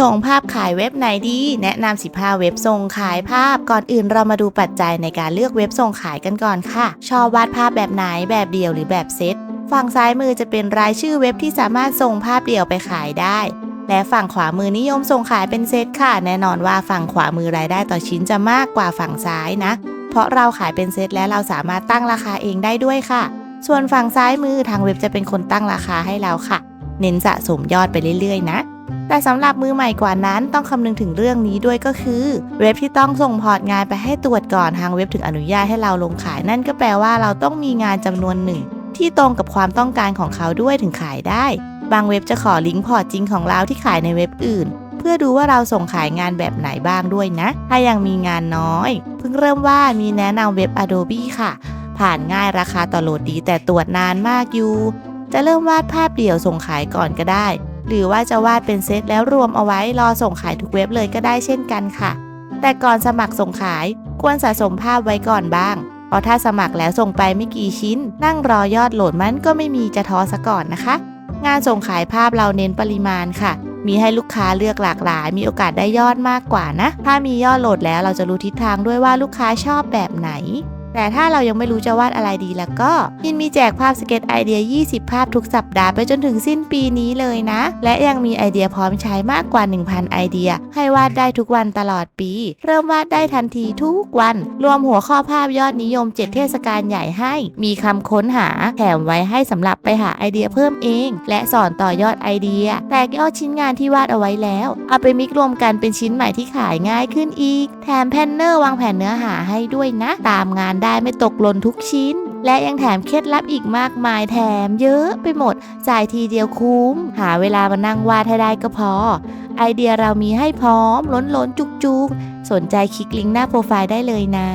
ส่งภาพขายเว็บไหนดี แนะนำ 15 เว็บส่งขายภาพ ก่อนอื่นเรามาดูปัจจัยในการเลือกเว็บส่งขายกันก่อนค่ะ ชอบวาดภาพแบบไหนแบบเดียวหรือแบบเซต ฝั่งซ้ายมือจะเป็นรายชื่อเว็บที่สามารถส่งภาพเดี่ยวไปขายได้ และฝั่งขวามือนิยมส่งขายเป็นเซตค่ะ แน่นอนว่าฝั่งขวามือรายได้ต่อชิ้นจะมากกว่าฝั่งซ้ายนะ เพราะเราขายเป็นเซตและเราสามารถตั้งราคาเองได้ด้วยค่ะ ส่วนฝั่งซ้ายมือทางเว็บจะเป็นคนตั้งราคาให้เราค่ะ เน้นสะสมยอดไปเรื่อยๆ นะ แต่สำหรับมือใหม่กว่านั้นต้องคำนึงถึงเรื่องนี้ด้วยก็คือ เว็บที่ต้องส่งพอร์ตงานไปให้ตรวจก่อนทางเว็บถึงอนุญาตให้เราลงขาย นั่นก็แปลว่าเราต้องมีงานจำนวนหนึ่ง ที่ตรงกับความต้องการของเขาด้วยถึงขายได้ บางเว็บจะขอลิงก์พอร์ตจริงของเราที่ขายในเว็บอื่น เพื่อดูว่าเราส่งขายงานแบบไหนบ้างด้วยนะ ถ้ายังมีงานน้อย เพิ่งเริ่มว่ามีแนะนำเว็บ Adobe ค่ะ ผ่านง่ายราคาต่อโหลดดีแต่ตรวจนานมากอยู่ จะเริ่มวาดภาพเดี่ยวส่งขายก่อนก็ได้ หรือว่าจะวาดเป็นเซตแล้วรวมเอาไว้รอส่งขายทุกเว็บเลยก็ได้เช่นกันค่ะ แต่ก่อนสมัครส่งขายควรสะสมภาพไว้ก่อนบ้าง เพราะถ้าสมัครแล้วส่งไปไม่กี่ชิ้น นั่งรอยอดโหลดมันก็ไม่มีจะท้อซะก่อนนะคะ งานส่งขายภาพเราเน้นปริมาณค่ะ มีให้ลูกค้าเลือกหลากหลาย มีโอกาสได้ยอดมากกว่านะ ถ้ามียอดโหลดแล้วเราจะรู้ทิศทางด้วยว่าลูกค้าชอบแบบไหน แต่ถ้าเรายังไม่รู้จะวาดอะไรดีแล้วก็ยินมีแจกภาพสเก็ตไอเดีย 20 ภาพทุกสัปดาห์ไปจนถึงสิ้นปีนี้เลยนะ และยังมีไอเดียพร้อมใช้มากกว่า 1,000 ไอเดีย ให้วาดได้ทุกวันตลอดปี เริ่มวาดได้ทันทีทุกวัน รวมหัวข้อภาพยอดนิยม 7 เทศกาลใหญ่ให้ มีคำค้นหาแถมไว้ให้สำหรับไปหาไอเดียเพิ่มเอง และสอนต่อยอดไอเดีย แตกยอดชิ้นงานที่วาดเอาไว้แล้ว เอาไปมิกรวมกันเป็นชิ้นใหม่ที่ขายง่ายขึ้นอีก แถมแพนเนอร์วางแผนเนื้อหาให้ด้วยนะ ตามงานได้ไม่ตกหล่นทุกชิ้น และยังแถมเคล็ดลับอีกมากมายแถมเยอะไปหมด จ่ายทีเดียวคุ้ม หาเวลามานั่งวาดให้ได้ก็พอ ไอเดียเรามีให้พร้อมล้นล้นจุกจุกสนใจคลิกลิงก์หน้าโปรไฟล์ได้เลยนะ